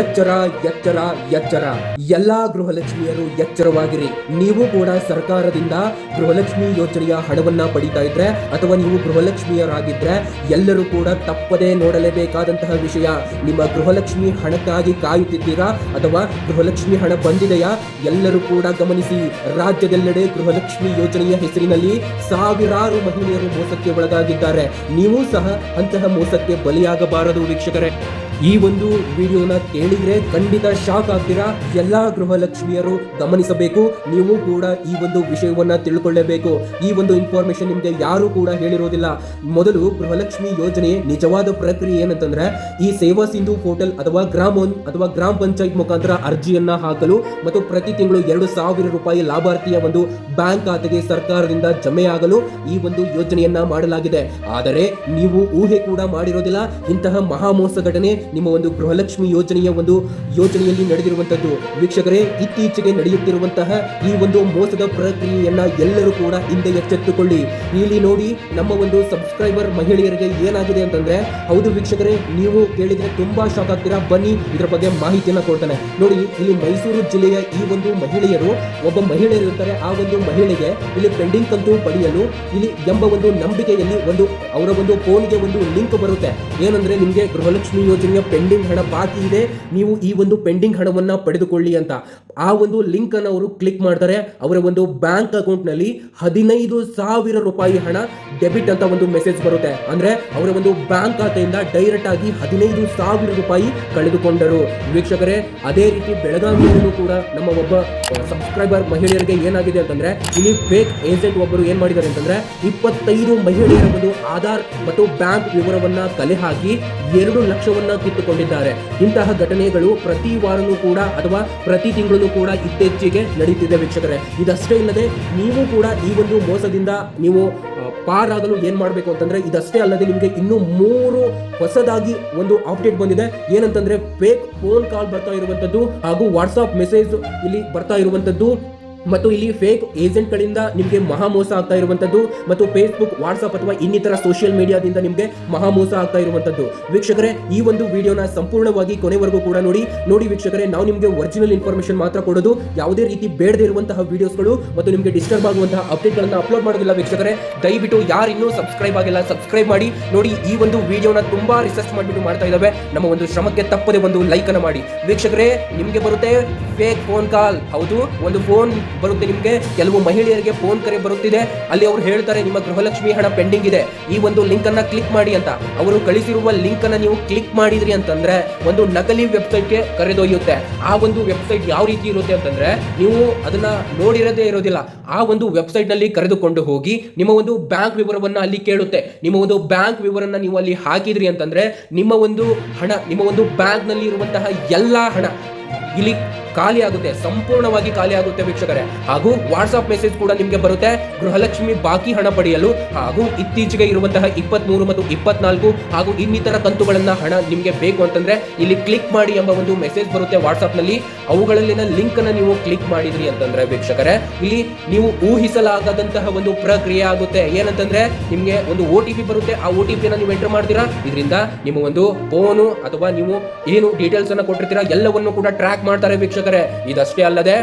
ಎಚ್ಚರ ಎಚ್ಚರ ಎಚ್ಚರ. ಎಲ್ಲಾ ಗೃಹಲಕ್ಷ್ಮಿಯರು ಎಚ್ಚರವಾಗಿರಿ. ನೀವು ಕೂಡ ಸರ್ಕಾರದಿಂದ ಗೃಹಲಕ್ಷ್ಮಿ ಯೋಜನೆಯ ಹಣವನ್ನ ಪಡಿತಾ ಇದ್ರೆ ಅಥವಾ ನೀವು ಗೃಹಲಕ್ಷ್ಮಿಯರಾಗಿದ್ರೆ ಎಲ್ಲರೂ ಕೂಡ ತಪ್ಪದೇ ನೋಡಲೇಬೇಕಾದಂತಹ ವಿಷಯ. ನಿಮ್ಮ ಗೃಹಲಕ್ಷ್ಮಿ ಹಣಕ್ಕಾಗಿ ಕಾಯುತ್ತಿದ್ದೀರಾ ಅಥವಾ ಗೃಹಲಕ್ಷ್ಮಿ ಹಣ ಬಂದಿದೆಯಾ ಎಲ್ಲರೂ ಕೂಡ ಗಮನಿಸಿ. ರಾಜ್ಯದೆಲ್ಲೆಡೆ ಗೃಹಲಕ್ಷ್ಮಿ ಯೋಜನೆಯ ಹೆಸರಿನಲ್ಲಿ ಸಾವಿರಾರು ಮಹಿಳೆಯರು ಮೋಸಕ್ಕೆ ಒಳಗಾಗಿದ್ದಾರೆ. ನೀವು ಸಹ ಅಂತಹ ಮೋಸಕ್ಕೆ ಬಲಿಯಾಗಬಾರದು ವೀಕ್ಷಕರೇ. ಈ ಒಂದು ವಿಡಿಯೋನ ಕೇಳಿದ್ರೆ ಖಂಡಿತ ಶಾಕ್ ಆಗ್ತೀರಾ? ಎಲ್ಲಾ ಗೃಹಲಕ್ಷ್ಮಿಯರು ಗಮನಿಸಬೇಕು. ನೀವು ಕೂಡ ಈ ಒಂದು ವಿಷಯವನ್ನ ತಿಳ್ಕೊಳ್ಳೇಬೇಕು. ಈ ಒಂದು ಇನ್ಫಾರ್ಮೇಶನ್ ನಿಮಗೆ ಯಾರು ಕೂಡ ಹೇಳಿರೋದಿಲ್ಲ. ಮೊದಲು ಗೃಹಲಕ್ಷ್ಮಿ ಯೋಜನೆ ನಿಜವಾದ ಪ್ರಕ್ರಿಯೆ ಏನಂತಂದ್ರೆ, ಈ ಸೇವಾ ಸಿಂಧು ಪೋರ್ಟಲ್ ಅಥವಾ ಗ್ರಾಮ ಅಥವಾ ಗ್ರಾಮ ಪಂಚಾಯತ್ ಮುಖಾಂತರ ಅರ್ಜಿಯನ್ನ ಹಾಕಲು ಮತ್ತು ಪ್ರತಿ ತಿಂಗಳು ಎರಡು ಸಾವಿರ ರೂಪಾಯಿ ಲಾಭಾರ್ಥಿಯ ಒಂದು ಬ್ಯಾಂಕ್ ಖಾತೆಗೆ ಸರ್ಕಾರದಿಂದ ಜಮೆಯಾಗಲು ಈ ಒಂದು ಯೋಜನೆಯನ್ನ ಮಾಡಲಾಗಿದೆ. ಆದರೆ ನೀವು ಊಹೆ ಕೂಡ ಮಾಡಿರೋದಿಲ್ಲ. ಇಂತಹ ಮಹಾಮೋಸ ಘಟನೆ ನಿಮ್ಮ ಒಂದು ಗೃಹಲಕ್ಷ್ಮಿ ಯೋಜನೆಯ ಒಂದು ಯೋಜನೆಯಲ್ಲಿ ನಡೆದಿರುವಂತದ್ದು ವೀಕ್ಷಕರೇ, ಇತ್ತೀಚೆಗೆ ನಡೆಯುತ್ತಿರುವಂತಹ ಈ ಒಂದು ಮೋಸದ ಪ್ರಕ್ರಿಯೆಯನ್ನ ಎಲ್ಲರೂ ಕೂಡ ಹಿಂದೆ ಎಚ್ಚೆತ್ತುಕೊಳ್ಳಿ. ಇಲ್ಲಿ ನೋಡಿ, ನಮ್ಮ ಒಂದು ಸಬ್ಸ್ಕ್ರೈಬರ್ ಮಹಿಳೆಯರಿಗೆ ಏನಾಗಿದೆ ಅಂತಂದ್ರೆ, ಹೌದು ವೀಕ್ಷಕರೇ, ನೀವು ಕೇಳಿದ್ರೆ ತುಂಬಾ ಶಾಕ್ ಆಗ್ತೀರಾ? ಬನ್ನಿ, ಇದರ ಬಗ್ಗೆ ಮಾಹಿತಿಯನ್ನ ಕೊಡ್ತಾನೆ. ನೋಡಿ, ಇಲ್ಲಿ ಮೈಸೂರು ಜಿಲ್ಲೆಯ ಈ ಒಂದು ಮಹಿಳೆಯರು, ಒಬ್ಬ ಮಹಿಳೆಯರು ಇರ್ತಾರೆ. ಆ ಒಂದು ಮಹಿಳೆಗೆ ಇಲ್ಲಿ ಪೆಂಡಿಂಗ್ ಕಂತು ಪಡೆಯಲು ಇಲ್ಲಿ ಎಂಬ ಒಂದು ನಂಬಿಕೆಯಲ್ಲಿ ಒಂದು, ಅವರ ಒಂದು ಫೋನ್ಗೆ ಒಂದು ಲಿಂಕ್ ಬರುತ್ತೆ. ಏನಂದ್ರೆ, ನಿಮಗೆ ಗೃಹಲಕ್ಷ್ಮಿ ಯೋಜನೆಯ ಪೆಂಡಿಂಗ್ ಹಣ ಬಾಕಿ ಇದೆ, ನೀವು ಈ ಒಂದು ಪೆಂಡಿಂಗ್ ಹಣವನ್ನ ಪಡೆದುಕೊಳ್ಳಿ ಅಂತ. ಆ ಒಂದು ಲಿಂಕ್ ಅನ್ನು ಅವರು ಕ್ಲಿಕ್ ಮಾಡ್ತಾರೆ. ಅವರ ಒಂದು ಬ್ಯಾಂಕ್ ಅಕೌಂಟ್ನಲ್ಲಿ ಹದಿನೈದು ಸಾವಿರ ರೂಪಾಯಿ ಹಣ ಡೆಬಿಟ್ ಅಂತ ಒಂದು ಮೆಸೇಜ್ ಬರುತ್ತೆ. ಅಂದ್ರೆ ಅವರ ಒಂದು ಬ್ಯಾಂಕ್ ಖಾತೆಯಿಂದ ಡೈರೆಕ್ಟ್ ಆಗಿ ಹದಿನೈದು ಸಾವಿರ ರೂಪಾಯಿ ಕಳೆದುಕೊಂಡರು. ವೀಕ್ಷಕರೇ, ಅದೇ ರೀತಿ ಬೆಳಗಾವಿಯಲ್ಲೂ ಕೂಡ ನಮ್ಮ ಒಬ್ಬ ಸಬ್ಸ್ಕ್ರೈಬರ್ ಮಹಿಳೆಯರಿಗೆ ಏನಾಗಿದೆ ಅಂತಂದ್ರೆ, ಇಲ್ಲಿ ಫೇಕ್ ಏಜೆಂಟ್ ಒಬ್ಬರು ಏನ್ ಮಾಡಿದ್ದಾರೆ ಅಂತಂದ್ರೆ, ಇಪ್ಪತ್ತೈದು ಮಹಿಳೆಯರ ಒಂದು ಆಧಾರ್ ಮತ್ತು ಬ್ಯಾಂಕ್ ವಿವರವನ್ನ ಕಲೆ ಹಾಕಿ ಎರಡು ಲಕ್ಷವನ್ನ ಕಿತ್ತುಕೊಂಡಿದ್ದಾರೆ ಇಂತಹ ಘಟನೆಗಳು ಪ್ರತಿ ವಾರನೂ ಕೂಡ ಅಥವಾ ಪ್ರತಿ ತಿಂಗಳೂ ಕೂಡ ಇತ್ತೀಚೆಗೆ ನಡೀತಿದೆ ವೀಕ್ಷಕರೇ. ಇದಷ್ಟೇ ಇಲ್ಲದೆ ನೀವು ಕೂಡ ಈ ಒಂದು ಮೋಸದಿಂದ ನೀವು ಪಾರಾಗಲು ಏನ್ ಮಾಡಬೇಕು ಅಂತಂದ್ರೆ ಇದಷ್ಟೇ ಅಲ್ಲದೆ ನಿಮಗೆ ಇನ್ನು ಮೂರು ಹೊಸದಾಗಿ ಒಂದು ಅಪ್ಡೇಟ್ ಬಂದಿದೆ. ಏನಂತಂದ್ರೆ ಫೇಕ್ ಫೋನ್ ಕಾಲ್ ಬರ್ತಾ ಇರುವಂತದ್ದು ಹಾಗೂ ವಾಟ್ಸ್ಆಪ್ ಮೆಸೇಜ್ ಇಲ್ಲಿ ಬರ್ತಾ ಇರುವಂತದ್ದು. ಮತ್ತು ಇಲ್ಲಿ ಫೇಕ್ ಏಜೆಂಟ್ಗಳಿಂದ ನಿಮಗೆ ಮಹಾ ಮೋಸ ಆಗ್ತಾ ಇರುವಂತದ್ದು ಮತ್ತು ಫೇಸ್ಬುಕ್ ವಾಟ್ಸಪ್ ಅಥವಾ ಇನ್ನಿತರ ಸೋಷಿಯಲ್ ಮೀಡಿಯಾದಿಂದ ನಿಮಗೆ ಮಹಾ ಮೋಸ ಆಗ್ತಾ ಇರುವಂತದ್ದು. ವೀಕ್ಷಕರೇ, ಈ ಒಂದು ವಿಡಿಯೋನ ಸಂಪೂರ್ಣವಾಗಿ ಕೊನೆವರೆಗೂ ಕೂಡ ನೋಡಿ. ನೋಡಿ ವೀಕ್ಷಕರೇ, ನಾವು ನಿಮಗೆ ಒರಿಜಿನಲ್ ಇನ್ಫಾರ್ಮೇಶನ್ ಮಾತ್ರ ಕೊಡೋದು. ಯಾವುದೇ ರೀತಿ ಬೇಡದೇ ಇರುವಂತಹ ವಿಡಿಯೋಸ್ಗಳು ಮತ್ತು ನಿಮಗೆ ಡಿಸ್ಟರ್ಬ್ ಆಗುವಂತಹ ಅಪ್ಡೇಟ್ಗಳನ್ನು ಅಪ್ಲೋಡ್ ಮಾಡೋದಿಲ್ಲ ವೀಕ್ಷಕರೇ. ದಯವಿಟ್ಟು ಯಾರು ಇನ್ನೂ ಸಬ್ಸ್ಕ್ರೈಬ್ ಆಗಿಲ್ಲ ಸಬ್ಸ್ಕ್ರೈಬ್ ಮಾಡಿ. ನೋಡಿ, ಈ ಒಂದು ವಿಡಿಯೋನ ತುಂಬಾ ರಿಸರ್ಚ್ ಮಾಡಿಬಿಟ್ಟು ಮಾಡ್ತಾ ಇದ್ದಾವೆ ನಮ್ಮ ಒಂದು ಶ್ರಮಕ್ಕೆ ತಪ್ಪದೆ ಒಂದು ಲೈಕ್ ಮಾಡಿ. ವೀಕ್ಷಕರೇ, ನಿಮಗೆ ಬರುತ್ತೆ ಫೇಕ್ ಫೋನ್ ಕಾಲ್ ಹೌದು, ಒಂದು ಫೋನ್ ಬರುತ್ತೆ ನಿಮಗೆ. ಕೆಲವು ಮಹಿಳೆಯರಿಗೆ ಫೋನ್ ಕರೆ ಬರುತ್ತಿದೆ. ಅಲ್ಲಿ ಅವರು ಹೇಳ್ತಾರೆ, ನಿಮ್ಮ ಗೃಹಲಕ್ಷ್ಮಿ ಹಣ ಪೆಂಡಿಂಗ್ ಇದೆ. ಈ ಒಂದು ಲಿಂಕ್ ಅನ್ನ ಕ್ಲಿಕ್ ಮಾಡಿ ಅಂತ. ಅವರು ಕಳಿಸಿರುವ ಲಿಂಕ್ ಅನ್ನ ನೀವು ಕ್ಲಿಕ್ ಮಾಡಿದ್ರಿ ಅಂತಂದ್ರೆ, ಒಂದು ನಕಲಿ ವೆಬ್ಸೈಟ್ಗೆ ಕರೆದೊಯ್ಯುತ್ತೆ. ಆ ಒಂದು ವೆಬ್ಸೈಟ್ ಯಾವ ರೀತಿ ಇರುತ್ತೆ ಅಂತಂದ್ರೆ, ನೀವು ಅದನ್ನ ನೋಡಿರೋದೇ ಇರೋದಿಲ್ಲ. ಆ ಒಂದು ವೆಬ್ಸೈಟ್ನಲ್ಲಿ ಕರೆದುಕೊಂಡು ಹೋಗಿ, ನಿಮ್ಮ ಒಂದು ಬ್ಯಾಂಕ್ ವಿವರವನ್ನ ಅಲ್ಲಿ ಕೇಳುತ್ತೆ. ನಿಮ್ಮ ಒಂದು ಬ್ಯಾಂಕ್ ವಿವರನ್ನ ನೀವು ಅಲ್ಲಿ ಹಾಕಿದ್ರಿ ಅಂತಂದ್ರೆ, ನಿಮ್ಮ ಒಂದು ಹಣ, ನಿಮ್ಮ ಒಂದು ಬ್ಯಾಂಕ್ನಲ್ಲಿ ಇರುವಂತಹ ಎಲ್ಲಾ ಹಣ, ಇಲ್ಲಿ ಖಾಲಿ ಆಗುತ್ತೆ, ಸಂಪೂರ್ಣವಾಗಿ ಖಾಲಿ ಆಗುತ್ತೆ ವೀಕ್ಷಕರೇ. ಹಾಗೂ ವಾಟ್ಸ್ಆಪ್ ಮೆಸೇಜ್ ಕೂಡ ನಿಮಗೆ ಬರುತ್ತೆ. ಗೃಹಲಕ್ಷ್ಮಿ ಬಾಕಿ ಹಣ ಪಡೆಯಲು ಹಾಗೂ ಇತ್ತೀಚೆಗೆ ಇರುವಂತಹ ಇಪ್ಪತ್ಮೂರು ಮತ್ತು ಇಪ್ಪತ್ನಾಲ್ಕು ಹಾಗೂ ಇನ್ನಿತರ ಕಂತುಗಳನ್ನ ಹಣ ನಿಮಗೆ ಬೇಕು ಅಂತಂದ್ರೆ ಇಲ್ಲಿ ಕ್ಲಿಕ್ ಮಾಡಿ ಎಂಬ ಒಂದು ಮೆಸೇಜ್ ಬರುತ್ತೆ ವಾಟ್ಸ್ಆಪ್ನಲ್ಲಿ. ಅವುಗಳಲ್ಲಿನ ಲಿಂಕ್ ಅನ್ನು ನೀವು ಕ್ಲಿಕ್ ಮಾಡಿದ್ರಿ ಅಂತಂದ್ರೆ ವೀಕ್ಷಕರೇ, ಇಲ್ಲಿ ನೀವು ಊಹಿಸಲಾಗದಂತಹ ಒಂದು ಪ್ರಕ್ರಿಯೆ ಆಗುತ್ತೆ. ಏನಂತಂದ್ರೆ ನಿಮಗೆ ಒಂದು ಪಿ ಬರುತ್ತೆ. ಆ ಒ ಟಿ ಪಿ ನೀವು ಎಂಟರ್ ಮಾಡ್ತೀರಾ? ಇದರಿಂದ ನಿಮ್ಮ ಒಂದು ಫೋನು ಅಥವಾ ನೀವು ಏನು ಡೀಟೇಲ್ಸ್ ಅನ್ನ ಕೊಟ್ಟಿರ್ತೀರಾ, ಎಲ್ಲವನ್ನು ಕೂಡ ಟ್ರ್ಯಾಕ್ ಮಾಡ್ತಾರೆ ವೀಕ್ಷಕರೇ. ಇದಷ್ಟೇ ಅಲ್ಲದೆ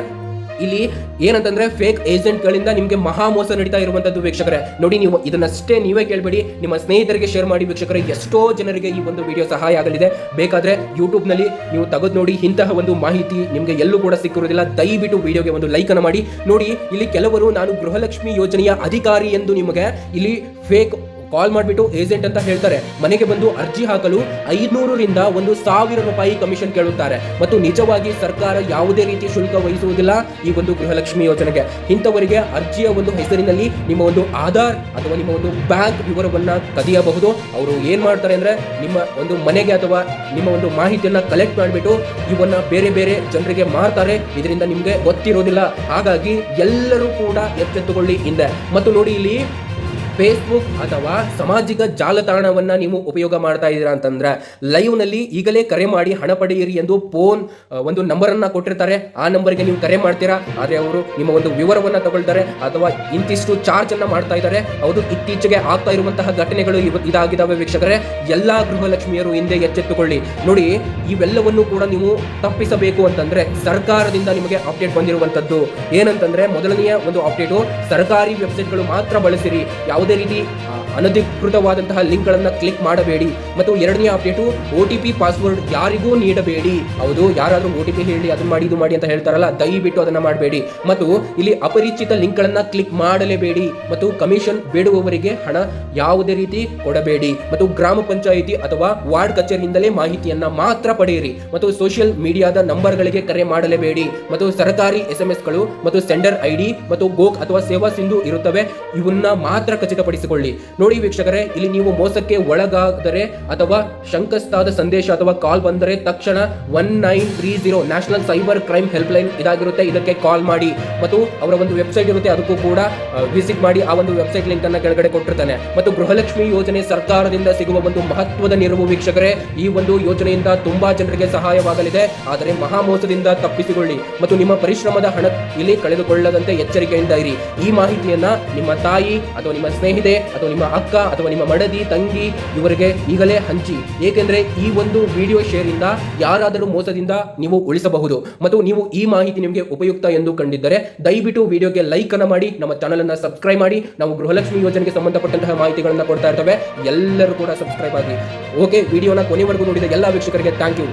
ಇಲ್ಲಿ ಏನಂತಂದ್ರೆ ಫೇಕ್ ಏಜೆಂಟ್ ಗಳಿಂದ ನಿಮಗೆ ಮಹಾ ಮೋಸ ನಡೀತಾ ಇರುವಂತದ್ದು ವೀಕ್ಷಕರೇ. ನೋಡಿ ನೀವು ಇದನ್ನಷ್ಟೇ ನೀವೇ ಕೇಳಬೇಡಿ, ನಿಮ್ಮ ಸ್ನೇಹಿತರಿಗೆ ಶೇರ್ ಮಾಡಿ ವೀಕ್ಷಕರೇ, ಎಷ್ಟೋ ಜನರಿಗೆ ಈ ಒಂದು ವಿಡಿಯೋ ಸಹಾಯ ಆಗಲಿದೆ. ಬೇಕಾದ್ರೆ ಯೂಟ್ಯೂಬ್ನಲ್ಲಿ ನೀವು ತೆಗೆದು ನೋಡಿ ಇಂತಹ ಒಂದು ಮಾಹಿತಿ ನಿಮಗೆ ಎಲ್ಲೂ ಕೂಡ ಸಿಕ್ಕಿರುವುದಿಲ್ಲ. ದಯವಿಟ್ಟು ವಿಡಿಯೋಗೆ ಒಂದು ಲೈಕ್ ಅನ್ನು ಮಾಡಿ. ನೋಡಿ, ಇಲ್ಲಿ ಕೆಲವರು ನಾನು ಗೃಹಲಕ್ಷ್ಮಿ ಯೋಜನೆಯ ಅಧಿಕಾರಿ ಎಂದು ನಿಮಗೆ ಇಲ್ಲಿ ಫೇಕ್ ಕಾಲ್ ಮಾಡಿಬಿಟ್ಟು ಏಜೆಂಟ್ ಅಂತ ಹೇಳ್ತಾರೆ. ಮನೆಗೆ ಬಂದು ಅರ್ಜಿ ಹಾಕಲು ಐದುನೂರರಿಂದ ಒಂದು ಸಾವಿರ ರೂಪಾಯಿ ಕಮಿಷನ್ ಕೇಳುತ್ತಾರೆ. ಮತ್ತು ನಿಜವಾಗಿ ಸರ್ಕಾರ ಯಾವುದೇ ರೀತಿ ಶುಲ್ಕ ವಹಿಸುವುದಿಲ್ಲ ಈ ಒಂದು ಗೃಹಲಕ್ಷ್ಮಿ ಯೋಜನೆಗೆ. ಇಂಥವರಿಗೆ ಅರ್ಜಿಯ ಒಂದು ಹೆಸರಿನಲ್ಲಿ ನಿಮ್ಮ ಒಂದು ಆಧಾರ್ ಅಥವಾ ನಿಮ್ಮ ಒಂದು ಬ್ಯಾಂಕ್ ವಿವರವನ್ನ ಕದಿಯಬಹುದು. ಅವರು ಏನ್ ಮಾಡ್ತಾರೆ ಅಂದ್ರೆ ನಿಮ್ಮ ಒಂದು ಮನೆಗೆ ಅಥವಾ ನಿಮ್ಮ ಒಂದು ಮಾಹಿತಿಯನ್ನ ಕಲೆಕ್ಟ್ ಮಾಡಿಬಿಟ್ಟು ಇವನ್ನ ಬೇರೆ ಬೇರೆ ಜನರಿಗೆ ಮಾರ್ತಾರೆ. ಇದರಿಂದ ನಿಮಗೆ ಗೊತ್ತಿರೋದಿಲ್ಲ. ಹಾಗಾಗಿ ಎಲ್ಲರೂ ಕೂಡ ಎಚ್ಚೆತ್ತುಕೊಳ್ಳಿ ಹಿಂದೆ. ಮತ್ತು ನೋಡಿ ಇಲ್ಲಿ ಫೇಸ್ಬುಕ್ ಅಥವಾ ಸಾಮಾಜಿಕ ಜಾಲತಾಣವನ್ನ ನೀವು ಉಪಯೋಗ ಮಾಡ್ತಾ ಇದ್ದೀರಾ ಅಂತಂದ್ರೆ ಲೈವ್ನಲ್ಲಿ ಈಗಲೇ ಕರೆ ಮಾಡಿ ಹಣ ಪಡೆಯಿರಿ ಎಂದು ಫೋನ್ ಒಂದು ನಂಬರನ್ನು ಕೊಟ್ಟಿರ್ತಾರೆ. ಆ ನಂಬರ್ಗೆ ನೀವು ಕರೆ ಮಾಡ್ತೀರಾ? ಆದರೆ ಅವರು ನಿಮ್ಮ ಒಂದು ವಿವರವನ್ನ ತಗೊಳ್ತಾರೆ ಅಥವಾ ಇಂತಿಷ್ಟು ಚಾರ್ಜ್ ಅನ್ನ ಮಾಡ್ತಾ ಇದ್ದಾರೆ. ಹೌದು, ಇತ್ತೀಚೆಗೆ ಆಗ್ತಾ ಇರುವಂತಹ ಘಟನೆಗಳು ಇದಾಗಿದ್ದಾವೆ ವೀಕ್ಷಕರೇ. ಎಲ್ಲ ಗೃಹಲಕ್ಷ್ಮಿಯರು ಹಿಂದೆ ಎಚ್ಚೆತ್ತುಕೊಳ್ಳಿ. ನೋಡಿ, ಇವೆಲ್ಲವನ್ನು ಕೂಡ ನೀವು ತಪ್ಪಿಸಬೇಕು ಅಂತಂದ್ರೆ ಸರ್ಕಾರದಿಂದ ನಿಮಗೆ ಅಪ್ಡೇಟ್ ಬಂದಿರುವಂತದ್ದು ಏನಂತಂದ್ರೆ, ಮೊದಲನೆಯ ಒಂದು ಅಪ್ಡೇಟು ಸರ್ಕಾರಿ ವೆಬ್ಸೈಟ್ಗಳು ಮಾತ್ರ ಬಳಸಿರಿ. ಯಾವುದೇ ರೀತಿ ಅನಧಿಕೃತವಾದಂತಹ ಲಿಂಕ್ಗಳನ್ನ ಕ್ಲಿಕ್ ಮಾಡಬೇಡಿ. ಮತ್ತು ಎರಡನೇ update, O T P password ಯಾರಿಗೂ ನೀಡಬೇಡಿ. ಹೌದು, ಯಾರಾದರೂ ಒ ಟಿ ಪಿ ಹೇಳಿ ಅದನ್ನ ಮಾಡಿ ಇದು ಮಾಡಿ ಅಂತ ಹೇಳ್ತಾರಲ್ಲ, ದಯವಿಟ್ಟು ಅದನ್ನ ಮಾಡಬೇಡಿ. ಮತ್ತು ಇಲ್ಲಿ ಅಪರಿಚಿತ ಲಿಂಕ್ಗಳನ್ನು ಕ್ಲಿಕ್ ಮಾಡಲೇಬೇಡಿ. ಮತ್ತು ಕಮಿಷನ್ ಬೇಡುವವರಿಗೆ ಹಣ ಯಾವುದೇ ರೀತಿ ಕೊಡಬೇಡಿ. ಮತ್ತು ಗ್ರಾಮ ಪಂಚಾಯಿತಿ ಅಥವಾ ವಾರ್ಡ್ ಕಚೇರಿಯಿಂದಲೇ ಮಾಹಿತಿಯನ್ನ ಮಾತ್ರ ಪಡೆಯಿರಿ. ಮತ್ತು ಸೋಷಿಯಲ್ ಮೀಡಿಯಾದ ನಂಬರ್ಗಳಿಗೆ ಕರೆ ಮಾಡಲೇಬೇಡಿ. ಮತ್ತು ಸರ್ಕಾರಿ ಎಸ್ ಎಂ ಗಳು ಮತ್ತು ಸೆಂಡರ್ ಐಡಿ ಮತ್ತು ಗೋಕ್ ಅಥವಾ ಸೇವಾ ಸಿಂಧು ಇರುತ್ತವೆ, ಇವನ್ನ ಮಾತ್ರ ಖಚಿತಪಡಿಸಿಕೊಳ್ಳಿ ನೋಡಿ ವೀಕ್ಷಕರೇ, ಇಲ್ಲಿ ನೀವು ಮೋಸಕ್ಕೆ ಒಳಗಾದರೆ ಅಥವಾ ಶಂಕಸ್ತಾದ ಸಂದೇಶ ಅಥವಾ ಕಾಲ್ ಬಂದರೆ ತಕ್ಷಣ one nine three zero national cyber crime helpline ಇದಾಗಿರುತ್ತೆ, ಇದಕ್ಕೆ ಕಾಲ್ ಮಾಡಿ. ಮತ್ತು ಅವರ ಒಂದು ವೆಬ್ಸೈಟ್ ಇರುತ್ತೆ, ಅದಕ್ಕೂ ಕೂಡ ವಿಸಿಟ್ ಮಾಡಿ ಆ ಒಂದು ವೆಬ್ಸೈಟ್ ಲಿಂಕ್ ಅನ್ನ ಕೆಳಗಡೆ ಕೊಟ್ಟಿರ್ತಾನೆ. ಮತ್ತು ಗೃಹಲಕ್ಷ್ಮಿ ಯೋಜನೆ ಸರ್ಕಾರದಿಂದ ಸಿಗುವ ಒಂದು ಮಹತ್ವದ ನೆರವು ವೀಕ್ಷಕರೇ, ಈ ಒಂದು ಯೋಜನೆಯಿಂದ ತುಂಬಾ ಜನರಿಗೆ ಸಹಾಯವಾಗಲಿದೆ. ಆದರೆ ಮಹಾಮೋಸದಿಂದ ತಪ್ಪಿಸಿಕೊಳ್ಳಿ. ಮತ್ತು ನಿಮ್ಮ ಪರಿಶ್ರಮದ ಹಣ ಇಲ್ಲಿ ಕಳೆದುಕೊಳ್ಳದಂತೆ ಎಚ್ಚರಿಕೆಯಿಂದ ಇರಿ. ಈ ಮಾಹಿತಿಯನ್ನ ನಿಮ್ಮ ತಾಯಿ ಅಥವಾ ನಿಮ್ಮ ಸ್ನೇಹಿತೆ, ಅಥವಾ ನಿಮ್ಮ ಅಕ್ಕ, ಅಥವಾ ನಿಮ್ಮ ಮಡದಿ, ತಂಗಿ, ಇವರಿಗೆ ಈಗಲೇ ಹಂಚಿ. ಏಕೆಂದ್ರೆ ಈ ಒಂದು ವಿಡಿಯೋ ಶೇರ್ ಇಂದ ಯಾರಾದರೂ ಮೋಸದಿಂದ ನೀವು ಉಳಿಸಬಹುದು. ಮತ್ತು ನೀವು ಈ ಮಾಹಿತಿ ನಿಮಗೆ ಉಪಯುಕ್ತ ಎಂದು ಕಂಡಿದ್ದರೆ, ದಯವಿಟ್ಟು ವಿಡಿಯೋಗೆ ಲೈಕ್ ಅನ್ನು ಮಾಡಿ, ನಮ್ಮ ಚಾನಲ್ ಅನ್ನು ಸಬ್ಸ್ಕ್ರೈಬ್ ಮಾಡಿ. ನಾವು ಗೃಹಲಕ್ಷ್ಮಿ ಯೋಜನೆಗೆ ಸಂಬಂಧಪಟ್ಟಂತಹ ಮಾಹಿತಿಗಳನ್ನು ಕೊಡ್ತಾ ಇರ್ತವೆ. ಎಲ್ಲರೂ ಕೂಡ ಸಬ್ಸ್ಕ್ರೈಬ್ ಆಗಿ ಓಕೆ ವಿಡಿಯೋನ ಕೊನೆವರೆಗೂ ನೋಡಿದ ಎಲ್ಲ ವೀಕ್ಷಕರಿಗೆ ಥ್ಯಾಂಕ್ ಯು